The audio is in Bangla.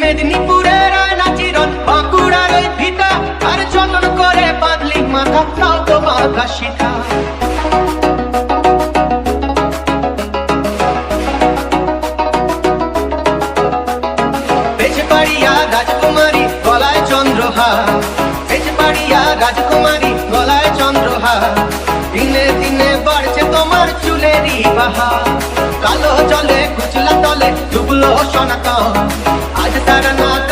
মেদিনীপুরের আয়না চিরন, বাঁকুড়ার ওই ভিটা। আর যতন করে বাঁধলি মাথা, তাও তো বাঁধা গলায় চন্দ্রহার। বেজপাড়িয়া রাজকুমারী, গলায় চন্দ্রহার। দিনে দিনে বাড়ছে তোমার চুলেরই কালো জলে, কুচলা তলে ডুবলো সনাতন। got a knot.